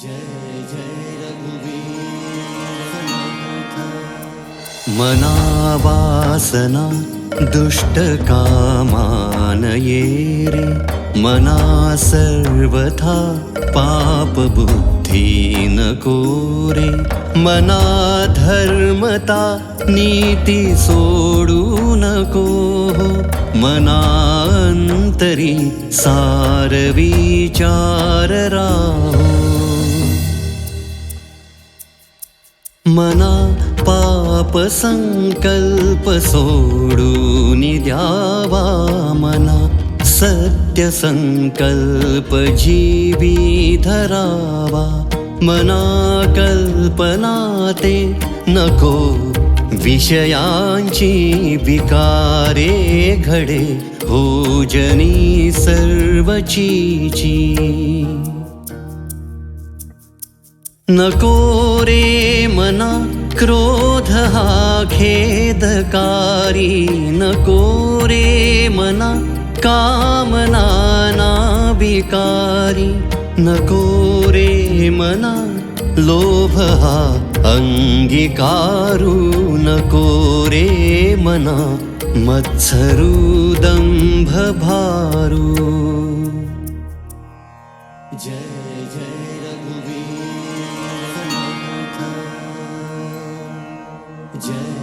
जय जय रघुवीर रे मना सर्वथा पापबुद्धी नको रे मना धर्मता नीती सोडू नको हो। मनांतरी सार मना पाप संकल्प सोडून द्यावा मना. सत्य संकल्प जीवी धरावा. मना कल्पना ते नको विषयांची विकारे घडे. हो जनी सर्वचीची. नको रे मना क्रोध हा खेदकारी नको रे मना कामना ना विकारी नको रे मना लोभ हा अंगीकारू नको रे मना मत्सरू दंभ भारू Yeah.